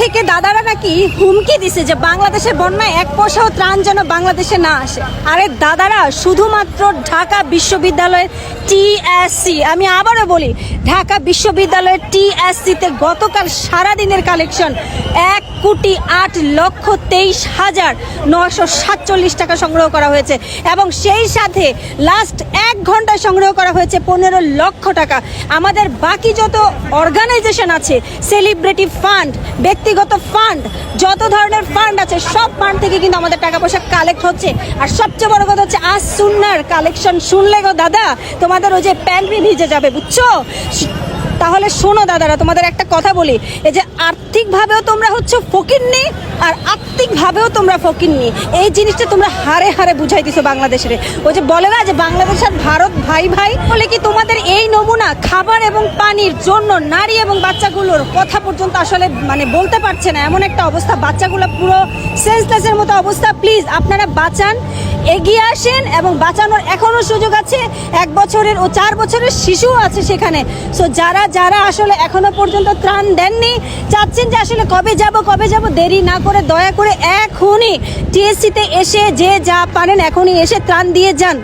থেকে দাদারা নাকি হুমকি দিছে যে বাংলাদেশের বন্যায় এক পয়সাও ত্রাণ যেন বাংলাদেশে না আসে। আরে দাদারা, শুধুমাত্র ঢাকা বিশ্ববিদ্যালয়ের টিএসসি আমি আবারও বলি, ঢাকা বিশ্ববিদ্যালয়ের টিএসসিতে গতকাল সারাদিনের কালেকশন এক কোটি আট লক্ষ তেইশ হাজার নশো সাতচল্লিশ টাকা সংগ্রহ করা হয়েছে এবং সেই সাথে লাস্ট এক ঘন্টায় সংগ্রহ করা হয়েছে পনেরো লক্ষ টাকা। আমাদের বাকি যত অর্গানাইজেশন আছে সেলিব্রিটি ফান্ড ব্যক্তিগত ফান্ড যত ধরনের ফান্ড আছে, সব ফান্ড থেকে কিন্তু আমাদের টাকা পয়সা কালেক্ট হচ্ছে। আর সবচেয়ে বড় কথা হচ্ছে, আজ সুন্নার কালেকশন শুনলে গো দাদা, তোমাদের ওই যে প্যান্ট্রি ভিজে যাবে, বুঝছ? তাহলে শোনো দাদারা, তোমাদের একটা কথা বলি, এই যে আর্থিকভাবেও তোমরা হচ্ছে ফকির নেই আর আত্মিকভাবেও তোমরা ফকিরনি এই জিনিসটা তোমরা হারে হারে বুঝাই দিছো বাংলাদেশের। ওই যে বলে না যে বাংলাদেশ আর ভারত ভাই ভাই, বলে কি তোমাদের এই নমুনা খাবার এবং পানির জন্য নারী এবং বাচ্চাগুলোর কথা পর্যন্ত আসলে মানে বলতে পারছে না। এমন একটা অবস্থা, বাচ্চাগুলো পুরো সেন্সলেসের মতো অবস্থা। প্লিজ আপনারা বাঁচান। এগিয়ে আসেন এবং বাঁচানোর এখনও সুযোগ আছে। এক বছরের ও চার বছরের শিশুও আছে সেখানে। সো যারা যারা আসলে এখনও পর্যন্ত ত্রাণ দেননি, চাচ্ছেন যে আসলে কবে যাব কবে যাব, দেরি না করে, দয়া করে এখনই টিএসসিতে এসে যে যা পারেন, এখনই এসে ত্রাণ দিয়ে যান।